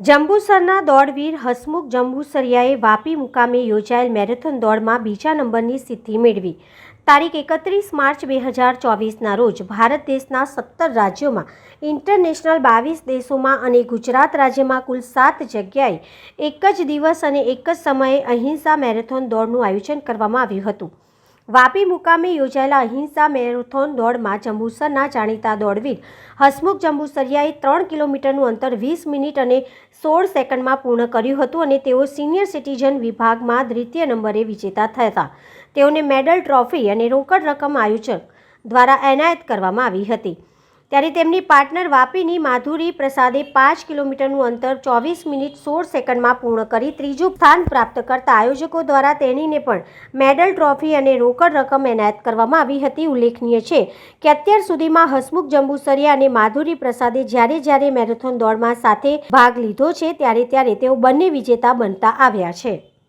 જંબુસરના દોડવીર હસમુખ જંબુસરિયાએ વાપી મુકામે યોજાયેલ મેરેથોન દોડમાં બીજા નંબરની સિદ્ધિ મેળવી. તારીખ એકત્રીસ માર્ચ બે હજાર ચોવીસના રોજ ભારત દેશના સત્તર રાજ્યોમાં, ઇન્ટરનેશનલ બાવીસ દેશોમાં અને ગુજરાત રાજ્યમાં કુલ સાત જગ્યાએ એક જ દિવસ અને એક જ સમયે અહિંસા મેરેથોન દોડનું આયોજન કરવામાં આવ્યું હતું. વાપી મુકામે યોજાયેલા અહિંસા મેરેથોન દોડમાં જંબુસરના જાણીતા દોડવીર હસમુખ જંબુસરિયાએ ત્રણ કિલોમીટરનું અંતર વીસ મિનિટ અને સોળ સેકન્ડમાં પૂર્ણ કર્યું હતું અને તેઓ સિનિયર સિટીઝન વિભાગમાં દ્વિતીય નંબરે વિજેતા થયા તેઓને મેડલ ટ્રોફી અને રોકડ રકમ આયોજક દ્વારા એનાયત કરવામાં આવી હતી. ત્યારે તેમની પાર્ટનર વાપીની માધુરી પ્રસાદે પાંચ કિલોમીટરનું અંતર ચોવીસ મિનિટ સોળ સેકન્ડમાં પૂર્ણ કરી ત્રીજું સ્થાન પ્રાપ્ત કરતા આયોજકો દ્વારા તેણીને પણ મેડલ ટ્રોફી અને રોકડ રકમ એનાયત કરવામાં આવી હતી ઉલ્લેખનીય છે કે અત્યાર સુધીમાં હસમુખ જંબુસરિયા અને માધુરી પ્રસાદે જ્યારે જ્યારે મેરેથોન દોડમાં સાથે ભાગ લીધો છે ત્યારે ત્યારે તેઓ બંને વિજેતા બનતા આવ્યા છે.